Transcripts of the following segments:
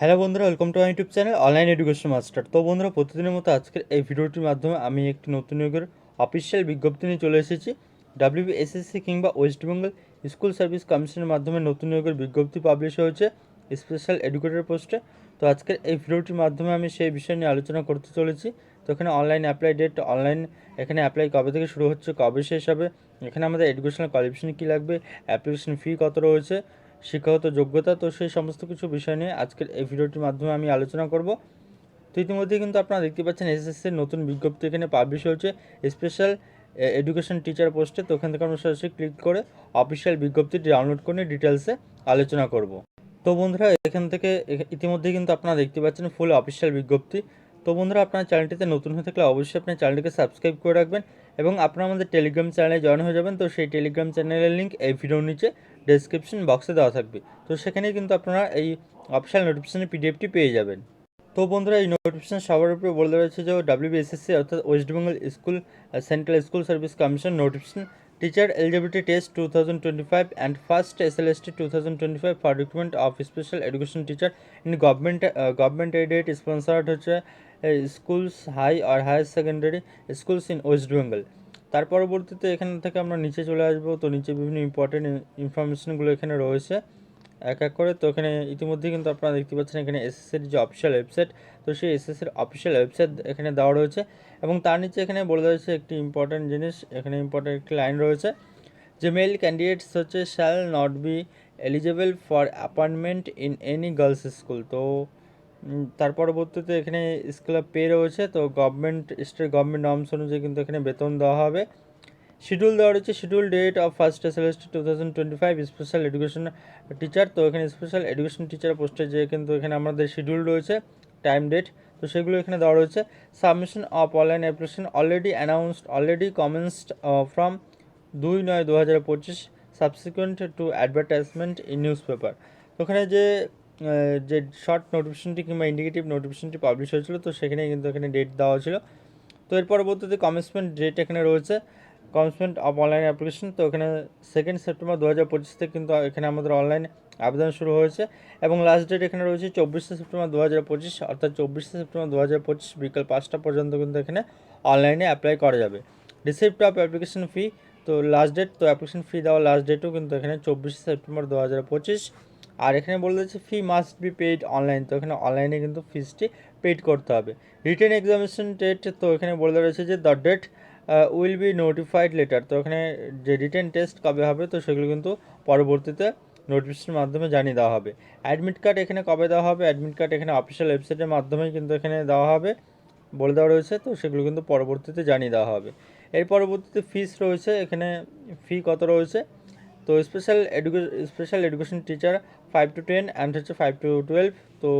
Hello বন্ধুরা welcome to YouTube channel online education master তো বন্ধুরা, প্রতিদিনের মতো আজকের এই ভিডিওটির মাধ্যমে আমি একটি নতুন নিয়োগের অফিসিয়াল বিজ্ঞপ্তি নিয়ে চলে এসেছি। ডাব্লিউবিএসএসসি কিংবা ওয়েস্ট বেঙ্গল স্কুল সার্ভিস কমিশনের মাধ্যমে নতুন নিয়োগের বিজ্ঞপ্তি পাবলিশ হয়েছে স্পেশাল এডুকেটর পোস্টে তো আজকের এই ভিডিওটির মাধ্যমে আমি সেই বিষয় নিয়ে আলোচনা করতে চলেছি। তো এখানে অনলাইন অ্যাপ্লাই ডেট অনলাইন এখানে অ্যাপ্লাই কবে থেকে শুরু হচ্ছে, কবে শেষ হবে, এখানে আমাদের এডুকেশনাল কোয়ালিফিকেশন কী লাগবে অ্যাপ্লিকেশন ফি কত রয়েছে শিক্ষাগত যোগ্যতা, তো সেই সমস্ত কিছু বিষয় নিয়ে আজকের এই ভিডিওটির মাধ্যমে আমি আলোচনা করব। তো ইতিমধ্যে কিন্তু আপনারা দেখতে পাচ্ছেন এসএসসির নতুন বিজ্ঞপ্তি এখানে পাবলিশ হয়েছে। স্পেশাল এডুকেশন টিচার পোস্টে তো ওখান থেকে আমরা সরাসরি ক্লিক করে অফিসিয়াল বিজ্ঞপ্তিটি ডাউনলোড করে ডিটেলসে আলোচনা করব। তো বন্ধুরা, এখান থেকে ইতিমধ্যে কিন্তু আপনারা দেখতে পাচ্ছেন ফুল অফিসিয়াল বিজ্ঞপ্তি। তো বন্ধুরা, আপনার চ্যানেলটিতে নতুন হয়ে থাকলে অবশ্যই আপনার চ্যানেলটিকে সাবস্ক্রাইব করে রাখবেন এবং আপনারা আমাদের টেলিগ্রাম চ্যানেলে জয়েন হয়ে যাবেন। তো সেই টেলিগ্রাম চ্যানেলের লিঙ্ক এই ভিডিওর নিচে ডেসক্রিপশন বক্সে দেওয়া থাকবে। তো সেখানে কিন্তু আপনারা এই অফিসিয়াল নোটিফিকেশনের পিডিএফটি পেয়ে যাবেন। তো বন্ধুরা, এই নোটিফিকেশন সবার উপরে বলে রয়েছে যে ডাব্লিউবিএসএসসি অর্থাৎ West Bengal school central school service commission notification teacher eligibility test two thousand twenty five and first S L S T two thousand twenty five for recruitment of special education teacher in government government aided sponsored হচ্ছে schools high R higher secondary schools in West Bengal তার পরবর্তীতে এখান থেকে আমরা নিচে চলে আসব। তো নিচে বিভিন্ন ইম্পর্টেন্ট ইনফরমেশনগুলো এখানে রয়েছে। এক এক করে। তো এখানে ইতিমধ্যে কিন্তু আপনারা দেখতে পাচ্ছেন এখানে এসএসসির যে অফিসিয়াল ওয়েবসাইট তো সেই এসএসসির অফিসিয়াল ওয়েবসাইট এখানে দেওয়া রয়েছে। এবং তার নিচে এখানে বলে রয়েছে একটি ইম্পর্টেন্ট জিনিস। এখানে ইম্পর্টেন্ট একটি লাইন রয়েছে যে মেল ক্যান্ডিডেটস হচ্ছে shall not be eligible for appointment in any girls school তো তার পরবর্তীতে এখানে স্কেল পে রয়েছে, তো গভর্নমেন্ট স্টেট গভর্নমেন্ট নর্মস অনুযায়ী কিন্তু এখানে বেতন দেওয়া হবে। শিডিউল দেওয়া রয়েছে schedule date of first SLST two thousand twenty five special education teacher তো এখানে স্পেশাল এডুকেশন টিচার পোস্টে যে কিন্তু এখানে আমাদের শিডিউল রয়েছে টাইম ডেট তো সেগুলো এখানে দেওয়া রয়েছে। Submission of online application already announced already commenced from দুই নয় দু হাজার পঁচিশ subsequent to advertisement in newspaper তো ওখানে যে যে শর্ট নোটিফিকেশনটি কিংবা ইন্ডিকেটিভ নোটিফিকেশনটি পাবলিশ হয়েছিল, তো সেখানে কিন্তু এখানে ডেট দেওয়া ছিল। তো এর পরবর্তীতে কমিটমেন্ট ডেট এখানে রয়েছে। কমিটমেন্ট অফ অনলাইন অ্যাপ্লিকেশন তো এখানে সেকেন্ড সেপ্টেম্বর দু হাজার পঁচিশ থেকে কিন্তু এখানে আমাদের অনলাইন আবেদন শুরু হয়েছে। এবং লাস্ট ডেট এখানে রয়েছে চব্বিশে সেপ্টেম্বর দু হাজার পঁচিশ, অর্থাৎ চব্বিশে সেপ্টেম্বর দু হাজার পঁচিশ বিকাল পাঁচটা পর্যন্ত কিন্তু এখানে অনলাইনে অ্যাপ্লাই করা যাবে। রিসিপ্ট অফ অ্যাপ্লিকেশন ফি তো লাস্ট ডেট তো অ্যাপ্লিকেশন ফি দেওয়ার লাস্ট ডেটও কিন্তু এখানে চব্বিশে সেপ্টেম্বর দু হাজার পঁচিশ। আর এখানে বলে দিচ্ছে fee must be paid online তো এখানে অনলাইনে কিন্তু ফিসটি পেইড করতে হবে। রিটেন এক্সামিনেশন ডেট তো এখানে বলে রয়েছে যে the date will be notified later তো এখানে যে রিটেন টেস্ট কবে হবে, তো সেগুলো কিন্তু পরবর্তীতে নোটিফিকেশনের মাধ্যমে জানিয়ে দেওয়া হবে। অ্যাডমিট কার্ড এখানে কবে দেওয়া হবে? অ্যাডমিট কার্ড এখানে অফিসিয়াল ওয়েবসাইটের মাধ্যমে কিন্তু এখানে দেওয়া হবে, বলে দেওয়া রয়েছে। তো সেগুলো কিন্তু পরবর্তীতে জানিয়ে দেওয়া হবে। এর পরবর্তীতে ফিস রয়েছে। এখানে ফি কত রয়েছে? তো special educa special education teacher five to ten and হচ্ছে ফাইভ টু টুয়েলভ তো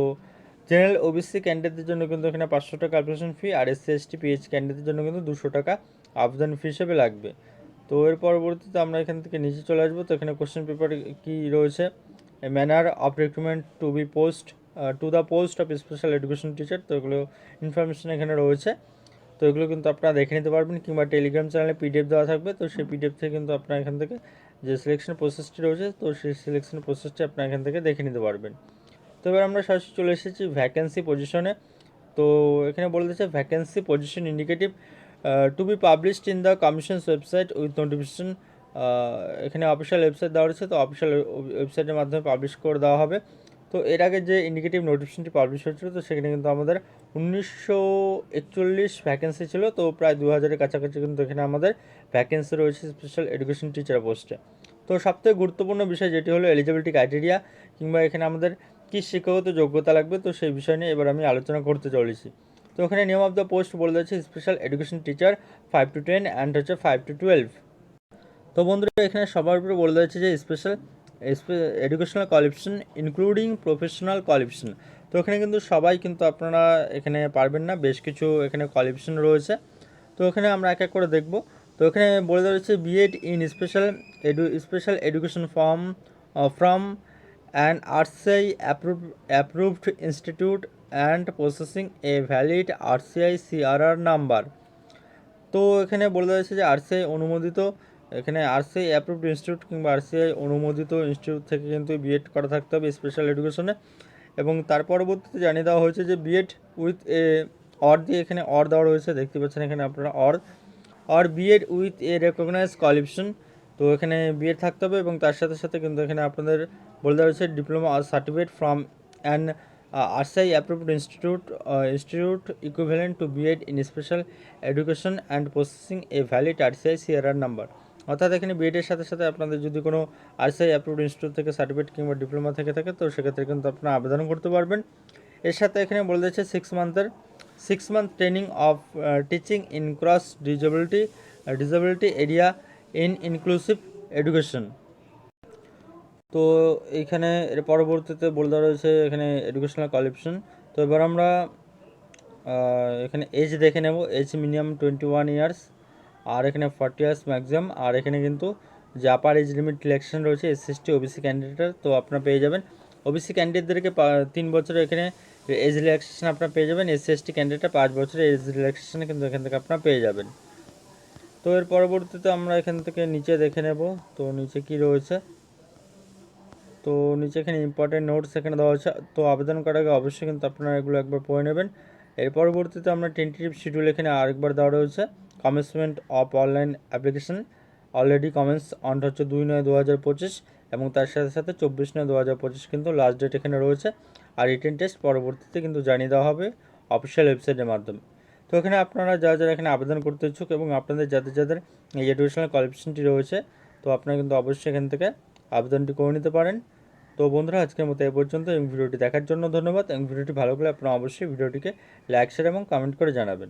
জেনারেল ওবিসি ক্যান্ডিডেটদের জন্য কিন্তু এখানে পাঁচশো টাকা অ্যাপ্লিকেশন ফি আর এসসি এসটি পিএইচ ক্যান্ডিডেটদের জন্য কিন্তু দুশো টাকা আবেদন ফি হিসেবে লাগবে। তো এর পরবর্তীতে আমরা এখান থেকে নিচে চলে আসব। তো এখানে কোশ্চেন পেপার কী রয়েছে? Manner of recruitment to be post to the post of special education teacher তো এগুলো ইনফরমেশন এখানে রয়েছে। তো এগুলো কিন্তু আপনারা দেখে নিতে পারবেন কিংবা টেলিগ্রাম চ্যানেলে পিডিএফ দেওয়া থাকবে। তো সেই পিডিএফ থেকে কিন্তু আপনারা এখান থেকে যে সিলেকশন প্রসেসটি রয়েছে, তো সেই সিলেকশন প্রসেসটি আপনারা এখান থেকে দেখে নিতে পারবেন। তো এবার আমরা সরাসরি চলে এসেছি ভ্যাকেন্সি পজিশনে তো এখানে বলে দিচ্ছে vacancy position indicative to be published in the commission's website with notification এখানে অফিসিয়াল ওয়েবসাইট দেওয়া রয়েছে, তো অফিসিয়াল ওয়েবসাইটের মাধ্যমে পাবলিশ করে দেওয়া হবে। তো এর আগে যে ইন্ডিকেটিভ নোটিফিকেশনটি পাবলিশ হয়েছিল, তো সেখানে কিন্তু আমাদের উনিশশো একচল্লিশ ভ্যাকেন্সি ছিল, তো প্রায় দু হাজারের কাছাকাছি কিন্তু এখানে আমাদের ভ্যাকেন্সি রয়েছে স্পেশাল এডুকেশন টিচার পোস্টে তো সবথেকে গুরুত্বপূর্ণ বিষয় যেটি হলো এলিজিবিলিটি ক্রাইটেরিয়া কিংবা এখানে আমাদের কী শিক্ষাগত যোগ্যতা লাগবে, তো সেই বিষয় নিয়ে এবার আমি আলোচনা করতে চলেছি। তো ওখানে নিয়ম অফ দ্য পোস্ট বলে দিচ্ছে special education teacher five to ten and হচ্ছে ফাইভ টু টুয়েলভ তো বন্ধুরা, এখানে সবার উপরে বলে দিচ্ছে যে special educational qualification including professional qualification তো এখানে কিন্তু সবাই কিন্তু আপনারা এখানে পারবেন না, বেশ কিছু এখানে কোয়ালিফিকেশন রয়েছে। তো এখানে আমরা এক এক করে দেখব। তো এখানে বলে দেওয়া রয়েছে B Ed in special edu special education form from and RCI approve approved institute and processing a valid RCI CRR number তো এখানে বলে দেওয়া হয়েছে যে আরসিআই অনুমোদিত এখানে আরসিআই অ্যাপ্রুভড ইনস্টিটিউট কিংবা আরসিআই অনুমোদিত ইনস্টিটিউট থেকে কিন্তু বিএড করা থাকতে হবে স্পেশাল এডুকেশনে এবং তার পরবর্তীতে জানিয়ে দেওয়া হয়েছে যে বিএড উইথ এ অর দিয়ে এখানে অর দেওয়া রয়েছে। দেখতে পাচ্ছেন এখানে আপনারা or or BEd with a recognise qualification তো এখানে বিএড থাকতে হবে এবং তার সাথে সাথে কিন্তু এখানে আপনাদের বলে দেওয়া হয়েছে diploma R certificate from an RCI approved institute institute equivalent to BEd in special education and processing a valid RCI CRR number অর্থাৎ এখানে বিএডের সাথে সাথে আপনাদের যদি কোনো আরসিআই অ্যাপ্রুভড ইনস্টিটিউট থেকে সার্টিফিকেট কিংবা ডিপ্লোমা থেকে থাকে, তো সেক্ষেত্রে কিন্তু আপনারা আবেদন করতে পারবেন। এর সাথে এখানে বলে দিচ্ছে six মান্থের six month training of teaching in cross disability disability area in inclusive education তো এইখানে এর পরবর্তীতে বলে দেওয়া রয়েছে এখানে এডুকেশনাল কোয়ালিফিকেশন তো এবার আমরা এখানে এজ দেখে নেব। Age minimum twenty one years আর এখানে ফর্টি ইয়ার্স ম্যাক্সিমাম আর এখানে কিন্তু যে এজ লিমিট রিল্যাক্সেশন রয়েছে এস এস টি ওবিসি ক্যান্ডিডেটের তো আপনারা পেয়ে যাবেন। ওবিসি ক্যান্ডিডেটদেরকে তিন বছরের এখানে এজ রিল্যাক্সেশন আপনারা পেয়ে যাবেন এস এস টি ক্যান্ডিডেটরা পাঁচ বছরের এজ রিল্যাক্সেশন কিন্তু এখান থেকে আপনারা পেয়ে যাবেন। তো এর পরবর্তীতে আমরা এখান থেকে নিচে দেখে নেব, তো নিচে কি রয়েছে? তো নিচে এখানে ইম্পর্টেন্ট নোটস এখানে দেওয়া আছে, তো আবেদন করার আগে অবশ্যই কিন্তু আপনারা এগুলো একবার পড়ে নেবেন। এর পরবর্তীতে আমরা টেন্টেটিভ শিডিউল এখানে আরেকবার দেওয়া রয়েছে। Commencement of online application already commence on হচ্ছে দুই নয় দু হাজার পঁচিশ এবং তার সাথে সাথে চব্বিশ নয় দু হাজার পঁচিশ কিন্তু লাস্ট ডেট এখানে রয়েছে। আর রিটেন টেস্ট পরবর্তীতে কিন্তু জানিয়ে দেওয়া হবে অফিসিয়াল ওয়েবসাইটের মাধ্যমে। তো এখানে আপনারা যারা যারা এখানে আবেদন করতে ইচ্ছুক এবং আপনাদের যাদের যাদের এই এডুকেশনাল কোয়ালিফিকেশনটি রয়েছে, তো আপনারা কিন্তু অবশ্যই এখান থেকে আবেদনটি করে নিতে পারেন। তো বন্ধুরা, আজকের মতো এই পর্যন্ত এবং ভিডিওটি দেখার জন্য ধন্যবাদ। এবং ভিডিওটি ভালো লাগলে আপনারা অবশ্যই ভিডিওটিকে লাইক শেয়ার এবং কমেন্ট করে জানাবেন।